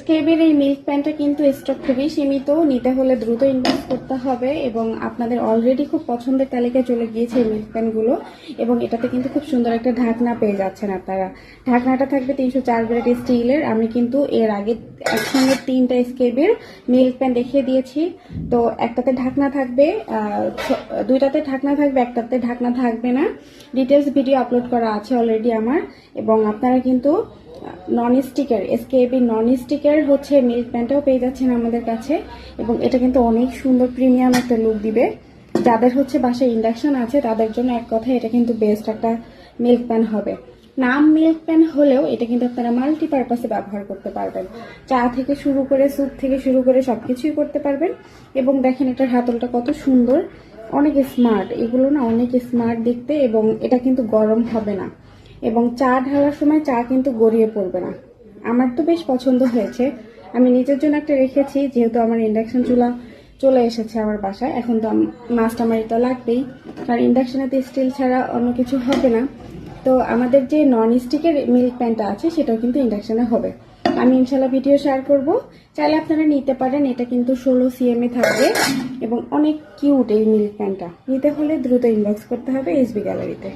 স্কেবের এই মিল্ক প্যানটা কিন্তু স্টক খুবই সীমিত, নিতে হলে দ্রুত ইনভেস্ট করতে হবে এবং আপনাদের অলরেডি খুব পছন্দের তালিকায় চলে গিয়েছে এই মিল্ক প্যানগুলো এবং এটাতে কিন্তু খুব সুন্দর একটা ঢাকনা পেয়ে যাচ্ছেন আপনারা। ঢাকনাটা থাকবে তিনশো চার গ্রেড স্টিলের। আমি কিন্তু এর আগে একসঙ্গে তিনটা স্কেবের মিল্ক প্যান দেখিয়ে দিয়েছি। তো একটাতে ঢাকনা থাকবে দুইটাতে ঢাকনা থাকবে, একটাতে ঢাকনা থাকবে না। ডিটেলস ভিডিও আপলোড করা আছে অলরেডি আমার এবং আপনারা কিন্তু non sticker SKB non sticker হচ্ছে মিল্ক প্যান্টটাও পেয়ে যাচ্ছেন আমাদের কাছে এবং এটা কিন্তু অনেক সুন্দর প্রিমিয়াম একটা লুক দিবে। যাদের হচ্ছে বাসায় ইন্ডাকশন আছে, তাদের জন্য এক কথায় এটা কিন্তু বেস্ট একটা মিল্ক প্যান হবে। নাম মিল্ক প্যান হলেও এটা কিন্তু আপনারা মাল্টিপারপাসে ব্যবহার করতে পারবেন। চা থেকে শুরু করে স্যুপ থেকে শুরু করে সবকিছুই করতে পারবেন এবং দেখেন এটার হাতলটা কত সুন্দর, অনেক স্মার্ট এগুলো না অনেক স্মার্ট দেখতে এবং এটা কিন্তু গরম হবে না। এবং চা ঢালার সময় চা কিন্তু গড়িয়ে পড়বে না। আমার তো বেশ পছন্দ হয়েছে। আমি নিজের জন্য একটা রেখেছি, যেহেতু আমার ইন্ডাকশন চুলা চলে এসেছে আমার বাসায়। এখন তো মাছটা আমার এটা লাগবেই। কারণ ইন্ডাকশনেতে স্টিল ছাড়া অন্য কিছু হবে না। তো আমাদের যে নন স্টিকের মিল্ক প্যানটা আছে, সেটাও কিন্তু ইন্ডাকশনে হবে। আমি ইনশাল্লাহ ভিডিও শেয়ার করব। চাইলে আপনারা নিতে পারেন, এটা কিন্তু ষোলো সিএমএ থাকবে। এবং অনেক কিউট এই মিল্ক প্যানটা নিতে হলে দ্রুত ইনবক্স করতে হবে এসবি গ্যালারিতে